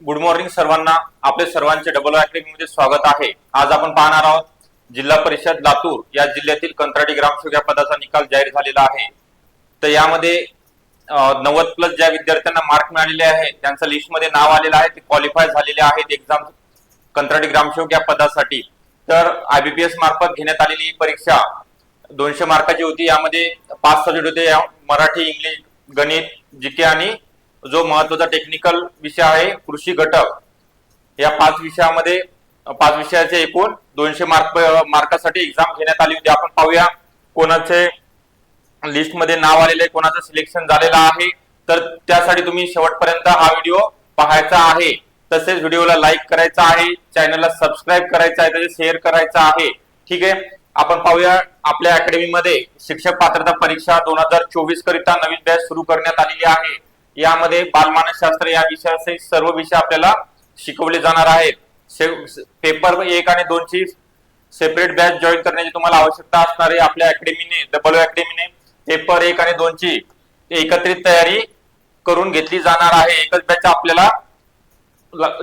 Good morning सर्वांना. आपले सर्वांचे डबलमध्ये स्वागत आहे. आज आपण पाहणार आहोत जिल्हा परिषद लातूर या जिल्ह्यातील कंत्राटी ग्रामसेवक या पदाचा निकाल जाहीर झालेला आहे. तर यामध्ये नव्वद प्लस ज्या विद्यार्थ्यांना मार्क मिळालेले आहे त्यांचं लिस्टमध्ये नाव आलेलं आहे ते क्वालिफाय झालेले आहेत एक्झाम कंत्राटी ग्रामसेवक या पदासाठी. तर आयबीपीएस मार्फत घेण्यात आलेली ही परीक्षा दोनशे मार्काची होती. यामध्ये पाच सब्जेक्ट होते मराठी इंग्लिश गणित जीके आणि जो महत्त्वाचा टेक्निकल विषय आहे कृषी घटक या पाच विषयामध्ये पाच विषयाचे एकूण दोनशे मार्क मार्कासाठी एक्झाम घेण्यात आली होती. आपण पाहूया कोणाचे लिस्टमध्ये नाव आलेले कोणाचं सिलेक्शन झालेलं आहे. तर त्यासाठी तुम्ही शेवटपर्यंत हा व्हिडिओ पाहायचा आहे. तसेच व्हिडिओला लाईक करायचा आहे चॅनलला सबस्क्राईब करायचं आहे तसेच शेअर करायचा आहे. ठीक आहे? आपण पाहूया आपल्या अकॅडमीमध्ये शिक्षक पात्रता परीक्षा दोन हजार चोवीस करिता नवीन बॅच सुरू करण्यात आलेली आहे. यामध्ये बालमानसशास्त्र या विषयाचे सर्व विषय आपल्याला शिकवले जाणार आहेत. पेपर एक आणि दोनची सेपरेट बॅच जॉईन करण्याची तुम्हाला आवश्यकता असणार आहे आपल्या अकॅडमीने डबल अकॅडमीने पेपर एक आणि दोनची एकत्रित तयारी करून घेतली जाणार आहे. एकच बॅच आपल्याला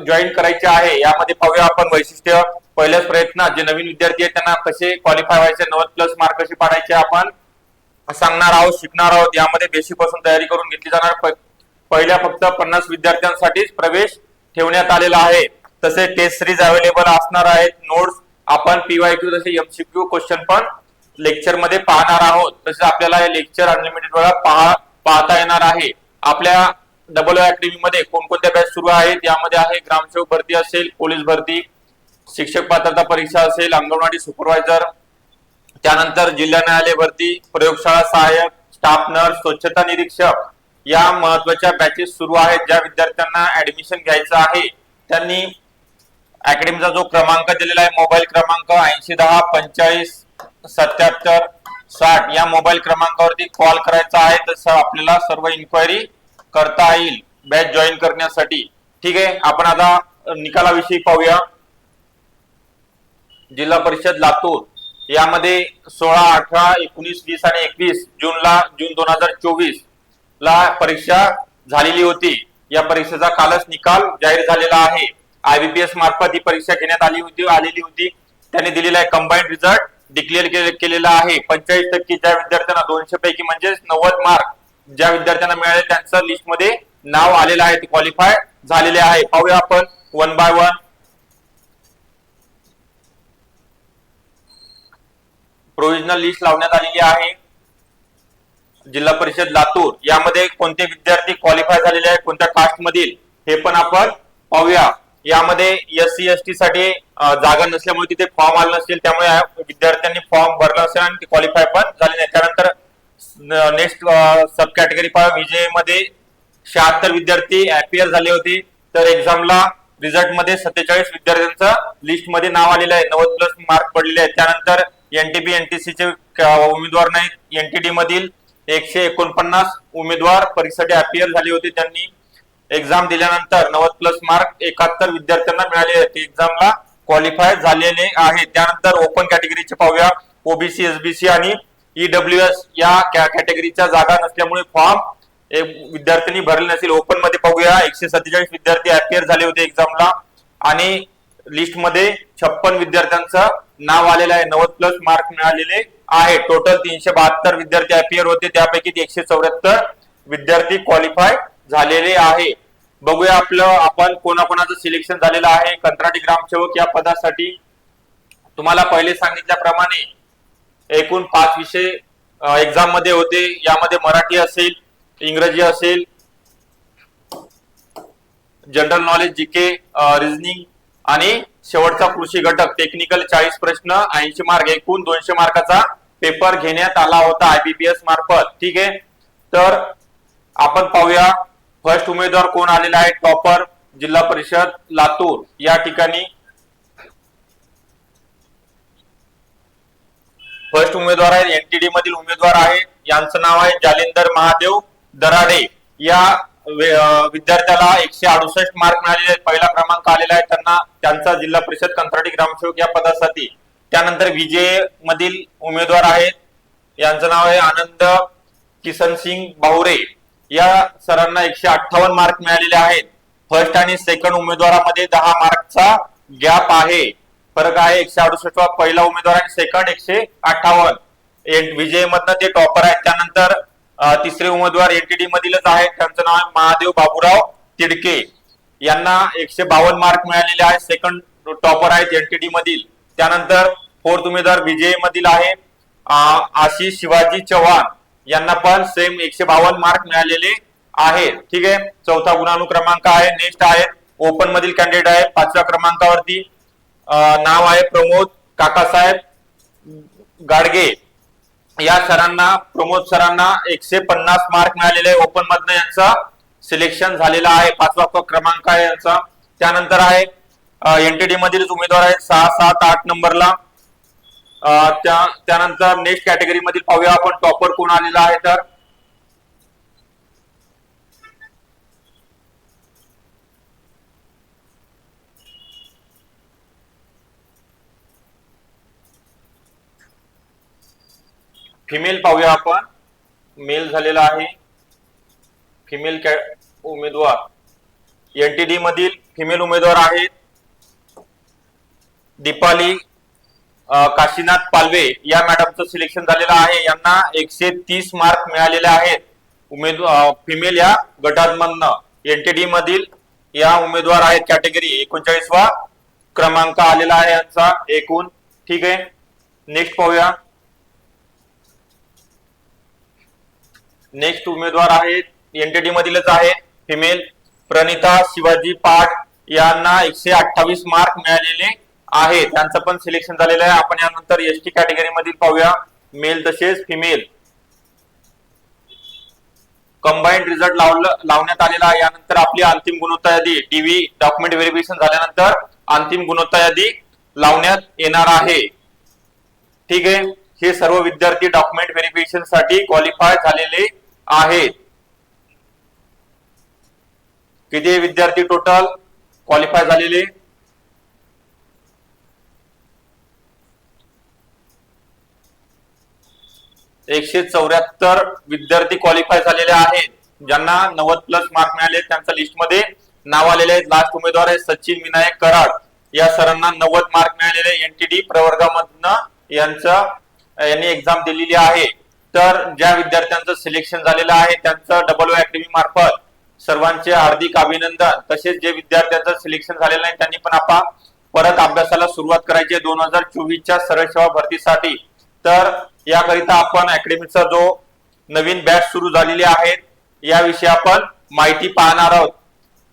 जॉईन करायचे आहे. यामध्ये पाहूया आपण वैशिष्ट्य. पहिल्याच प्रयत्नात जे नवीन विद्यार्थी आहेत त्यांना कसे क्वालिफाय व्हायचे नव्वद प्लस मार्क कसे पाडायचे आपण सांगणार आहोत शिकणार आहोत. यामध्ये बेसिकपासून तयारी करून घेतली जाणार. प- पहिल्या फक्त पन्नास विद्यार्थ्यांसाठीच प्रवेश ठेवण्यात आलेला आहे. तसे टेस्ट सिरीज अवेलेबल असणार आहेत. नोट्स आपण पीवायक्यू तसे एमसीक्यू क्वेश्चन पण लेक्चरमध्ये पाहणार आहोत. तसेच आपल्याला हे लेक्चर अनलिमिटेड वेळा पाहता येणार आहे. आपल्या डबल अकॅडमी मध्ये कोणकोणत्या बॅच सुरू आहेत? यामध्ये आहे ग्रामसेवक भरती असेल पोलीस भरती शिक्षक पात्रता परीक्षा असेल अंगणवाडी सुपरवायझर त्यानंतर जिल्हा न्यायालय भरती प्रयोगशाळा सहाय्यक स्टाफ नर्स स्वच्छता निरीक्षक या महत्त्वाच्या बॅचेस सुरू आहेत ज्या विद्यार्थ्यांना ऍडमिशन घ्यायचं आहे. त्यांनी अकॅडमीचा जो क्रमांक दिलेला आहे मोबाईल क्रमांक ऐंशी दहा पंचाळीस सत्याहत्तर साठ या मोबाईल क्रमांकावरती कॉल करायचा आहे. तसं आपल्याला सर्व इन्क्वायरी करता येईल बॅच जॉईन करण्यासाठी. ठीक आहे? आपण आता निकालाविषयी पाहूया. जिल्हा परिषद लातूर. यामध्ये सोळा अठरा एकोणीस वीस आणि एकवीस जूनला जून दोन हजार चोवीस. ला परीक्षा झालेली होती. या परीक्षेचा कालच निकाल जाहीर झालेला आहे. आयबीपीएस मार्फत ही परीक्षा घेण्यात आली होती आलेली होती. त्यांनी दिलेला आहे कंबाईंड रिझल्ट डिक्लेअर केलेला आहे. पंचेचाळीस टक्के ज्या विद्यार्थ्यांना दोनशे पैकी म्हणजेच नव्वद मार्क ज्या विद्यार्थ्यांना मिळाले त्यांचं लिस्टमध्ये नाव आलेलं आहे. ते क्वालिफाय झालेले आहे. पाहूया आपण one by one provisional list लावण्यात आलेली आहे. जिल्हा परिषद लातूर यामध्ये कोणते विद्यार्थी क्वालिफाय झालेले आहेत कोणत्या कास्ट मधील हे पण आपण पाहूया. यामध्ये एस सी एस टी साठी जागा नसल्यामुळे तिथे फॉर्म आला नसेल त्यामुळे विद्यार्थ्यांनी फॉर्म भरला असेल आणि ते क्वालिफाय पण झाले नाही त्यानंतर नेक्स्ट सब कॅटेगरी विजयमध्ये शहात्तर विद्यार्थी अपियर झाले होते. तर एक्झामला रिझल्टमध्ये सत्तेचाळीस विद्यार्थ्यांचं लिस्टमध्ये नाव आलेलं आहे. नव्वद प्लस मार्क पडलेले आहेत. त्यानंतर एनटीबी एनटीसीचे उमेदवार नाहीत. एनटीडी मधील एकशे एकोणपन्नास उमेदवार परीक्षेसाठी अपियर झाले होते. त्यांनी एक्झाम दिल्यानंतर नव्वद प्लस मार्क एकाहत्तर विद्यार्थ्यांना मिळाले आहेत एक्झामला क्वालिफाय झालेले आहे. त्यानंतर ओपन कॅटेगरीचे पाहूया. ओबीसी एसबीसी आणि ईडब्ल्यू एस या कॅ- कॅटेगरीच्या जागा नसल्यामुळे फॉर्म विद्यार्थ्यांनी भरले नसेल ओपनमध्ये पाहूया. एकशे सत्तेचाळीस विद्यार्थी अपियर झाले होते एक्झामला आणि लिस्टमध्ये छप्पन विद्यार्थ्यांचं नाव आलेलं आहे. नव्वद प्लस मार्क मिळालेले. आहे. टोटल तीनशे बहात्तर विद्यार्थी अपियर होते. त्यापैकी एकशे चौऱ्याहत्तर विद्यार्थी क्वालिफाय झालेले आहे. बघूया आपलं आपण कोणाकोणाचं सिलेक्शन झालेलं आहे. कंत्राटी ग्रामसेवक या पदासाठी तुम्हाला पहिले सांगितल्याप्रमाणे एकूण पाच विषय एक्झाममध्ये होते. यामध्ये मराठी असेल इंग्रजी असेल जनरल नॉलेज जीके रिझनिंग आणि शेवटचा कृषी घटक टेक्निकल चाळीस प्रश्न ऐंशी मार्क एकूण दोनशे मार्काचा पेपर घेण्यात आला होता आयबीपीएस मार्फत. ठीक आहे? तर आपण पाहूया फर्स्ट उमेदवार कोण आलेला आहे? टॉपर जिल्हा परिषद लातूर. या ठिकाणी फर्स्ट उमेदवार आहेत. एनटीडी मधील उमेदवार आहेत. यांचं नाव आहे जालिंदर महादेव दराडे. या विद्यार्थ्याला एकशे अडुसष्ट मार्क मिळालेले आहेत. पहिला क्रमांक आलेला आहे त्यांना त्यांचा जिल्हा परिषद कंत्राटी ग्रामसेवक या पदासाठी. त्यानंतर विजय मधील उमेदवार आहेत. यांचं नाव आहे आनंद किसन सिंग बाहुरे या सरांना एकशे अठ्ठावन्न मार्क मिळालेले आहेत. फर्स्ट आणि सेकंड उमेदवारामध्ये दहा मार्कचा गॅप आहे. फरक आहे एकशे अडुसष्ट पहिला उमेदवार आणि सेकंड एकशे अठ्ठावन्न. विजय मधनं ते टॉपर आहेत त्यानंतर तिसरे उमेदवार एनटीडी मधीलच आहेत. त्यांचं नाव आहे महादेव बाबूराव तिडके. यांना एकशे बावन्न मार्क मिळालेले आहेत सेकंड टॉपर आहेत एनटीडी मधील. त्यानंतर फोर्थ उमेदवार विजय मधील आहे. आशिष शिवाजी चव्हाण. यांना पण सेम एकशे बावन्न मार्क मिळालेले आहेत. ठीक आहे? चौथा गुणानुक्रमांक आहे. नेक्स्ट आहे. ओपन मधील कॅन्डिडेट आहे. पाचव्या क्रमांकावरती. नाव आहे प्रमोद काकासाहेब गाडगे. या सरांना प्रमोद सरांना एकशे पन्नास मार्क मिळालेले आहे. ओपन मधनं यांचं सिलेक्शन झालेला आहे. पाचवा क्रमांक आहे यांचा. त्यानंतर आहे एनटीडी मधील उमेदवार आहेत. सहा सात आठ नंबरला. त्या त्यानंतर नेक्स्ट कॅटेगरी मधील पाहूया आपण. टॉपर कोण आलेला आहे तर? फिमेल पाहूया आपण. मेल झालेला आहे. फिमेल कॅ उमेदवार. एनटीडी मधील फिमेल उमेदवार आहेत. दीपाली काशीनाथ पालवे या मॅडमचं सिलेक्शन झालेलं आहे. यांना एकशे तीस मार्क मिळालेले आहेत. उमेदवार फिमेल या गटांमधनं. एनटीडी मधील या उमेदवार आहेत कॅटेगरी एकोणचाळीसवा. क्रमांक आलेला आहे यांचा. एकूण. ठीक आहे. नेक्स्ट पाहूया. नेक्स्ट उमेदवार आहेत एनटीडी मधीलच आहे फिमेल प्रणिता शिवाजी पाठ यांना एकशे अठ्ठावीस मार्क मिळालेले आहे त्यांचं पण सिलेक्शन झालेलं आहे. आपण यानंतर एस टी कॅटेगरी मधील पाहूया. मेल तसेच फिमेल कंबाईंड रिझल्ट लावलं लावण्यात आलेला आहे. यानंतर आपली अंतिम गुणवत्ता यादी टीव्ही डॉक्युमेंट व्हेरिफिकेशन झाल्यानंतर अंतिम गुणवत्ता यादी लावण्यात येणार आहे. ठीक आहे? हे सर्व विद्यार्थी डॉक्युमेंट व्हेरिफिकेशनसाठी क्वालिफाय झालेले आहेत किती विद्यार्थी टोटल क्वालिफाय झालेले? एकशे चौऱ्याहत्तर विद्यार्थी क्वालिफाय झालेले आहेत. ज्यांना नव्वद प्लस मार्क मिळाले त्यांच्या लिस्टमध्ये नाव आलेले आहेत. लास्ट उमेदवार आहे सचिन विनायक कराड. या सरांना नव्वद मार्क मिळालेले एनटीडी प्रवर्गामधनं यांचं यांनी एक्झाम दिलेली आहे. तर ज्या विद्यार्थ्यांचं सिलेक्शन झालेलं आहे त्यांचं डबल अकॅडमी मार्फत सर्वांचे हार्दिक अभिनंदन. तसेच जे विद्यार्थ्यांचं सिलेक्शन झालेलं नाही त्यांनी पण आपा परत अभ्यासाला सुरुवात करायची आहे. दोन हजार चोवीसच्या सरळ सेवा भरतीसाठी. तर याकरिता आपण अकॅडमीचा जो नवीन बॅच सुरू झालेली आहे याविषयी आपण माहिती पाहणार आहोत.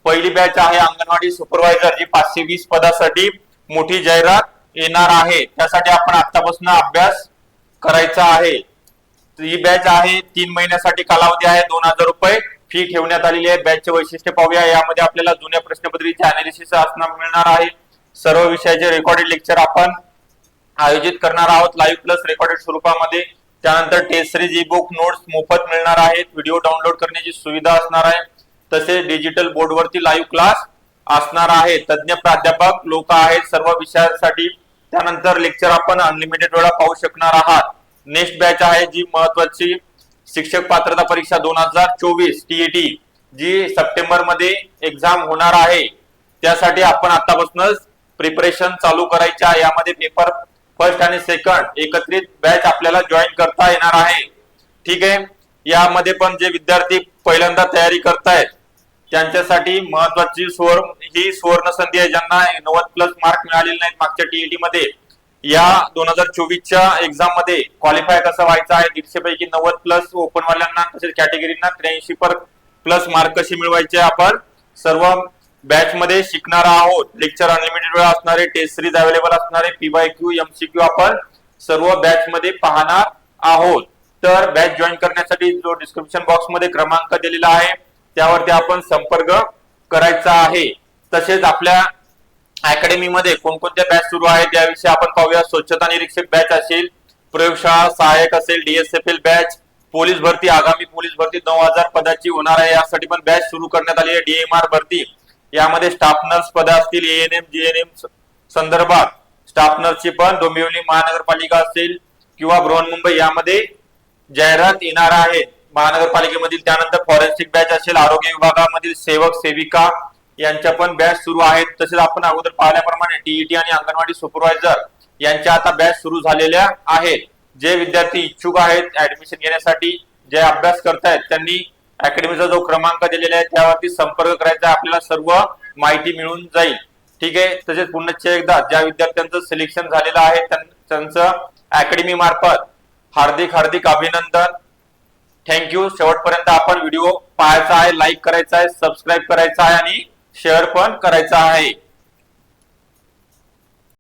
पहिली बॅच आहे अंगणवाडी सुपरवायझर जी पाचशे वीस पदासाठी मोठी जाहिरात येणार आहे. त्यासाठी आपण आतापासून अभ्यास करायचा आहे. ही बॅच आहे. तीन महिन्यासाठी कालावधी आहे. दोन हजार रुपये फी ठेवण्यात आलेली आहे. बॅचचे वैशिष्ट्य पाहूया. यामध्ये आपल्याला जुन्या प्रश्नपत्रीचे अनालिसिस असणार मिळणार आहे. सर्व विषयाचे रेकॉर्डेड लेक्चर आपण आयोजित करणार आहोत. लाईव्ह प्लस रेकॉर्डेड स्वरूपामध्ये. त्यानंतर test series e book notes मोफत मिळणार आहेत. व्हिडिओ डाउनलोड करण्याची सुविधा असणार आहे. तसेच डिजिटल बोर्डवरती लाईव्ह क्लास असणार आहे. तज्ज्ञ प्राध्यापक लोक आहेत. सर्व विषयांसाठी त्यानंतर लेक्चर आपण अनलिमिटेड वेळा पाहू शकणार आहात. नेक्स्ट बॅच आहे जी महत्वाची शिक्षक पात्रता परीक्षा दोन हजार चोवीस टीईटी जी सप्टेंबरमध्ये एक्झाम होणार आहे. त्यासाठी आपण आतापासूनच प्रिपरेशन चालू करायचे आहे. यामध्ये पेपर फर्स्ट आणि सेकंड एकत्रित बॅच आपल्याला जॉईन करता येणार आहे. ठीक आहे? यामध्ये पण जे विद्यार्थी पहिल्यांदा तयारी करतायत त्यांच्यासाठी महत्वाची सुवर्ण ही सुवर्ण संधी आहे. ज्यांना नव्वद प्लस मार्क मिळालेले नाहीत मागच्या टीईटी मध्ये. या दोन हजार चोवीसच्या एक्झाममध्ये क्वालिफाय कसं व्हायचं आहे? दीडशे पैकी नव्वद प्लस ओपन वाल्यांना तसेच कॅटेगरीना त्र्याऐंशी पर प्लस मार्क कसे मिळवायचे आपण सर्व बॅच मध्ये शिकणार आहोत. लेक्चर अनलिमिटेड वेळ असणारे टेस्ट सिरीज अवेलेबल असणारे पीवाय क्यू एमसीक्यू आपण सर्व बॅच मध्ये पाहणार आहोत. तर बॅच जॉईन करण्यासाठी जो डिस्क्रिप्शन बॉक्समध्ये क्रमांक दिलेला आहे त्यावरती आपण संपर्क करायचा आहे. तसेच आपल्या अकॅडमी मध्ये कोणकोणत्या बॅच सुरू आहेत याविषयी आपण पाहूया. स्वच्छता निरीक्षक बॅच असेल प्रयोगशाळा सहाय्यक असेल डीएसएफएल बॅच पोलीस भरती आगामी पोलीस भरती नऊ हजार पदाची होणार आहे. यासाठी पण बॅच सुरू करण्यात आली आहे. डीएमआर भरती. यामध्ये स्टाफ नर्स पद असतील एएनएम जीएनएम संदर्भात. स्टाफ नर्सची पण डोंबिवली महानगरपालिका असेल किंवा बृहन्मुंबई यामध्ये जाहिरात येणार आहे. महानगरपालिकेमधील त्यानंतर फॉरेन्सिक बॅच असेल आरोग्य विभागामधील सेवक सेविका यांच्या पण बॅच सुरू आहेत. तसेच आपण अगोदर पाहिल्याप्रमाणे टीईटी आणि अंगणवाडी सुपरवायझर यांच्या आता बॅच सुरू झालेल्या आहेत. जे विद्यार्थी इच्छुक आहेत ऍडमिशन घेण्यासाठी जे अभ्यास करतायत त्यांनी अकॅडमीचा जो क्रमांक दिलेला आहे त्यावरती संपर्क करायचा आपल्याला सर्व माहिती मिळून जाईल. ठीक आहे? तसेच पुन्हा एकदा ज्या विद्यार्थ्यांचं सिलेक्शन झालेलं आहे त्यांचं अकॅडमी मार्फत हार्दिक हार्दिक अभिनंदन. थँक्यू शेवटपर्यंत आपण व्हिडिओ पाहायचा आहे लाईक करायचा आहे सबस्क्राईब करायचा आहे आणि शेअर पण करायचा आहे.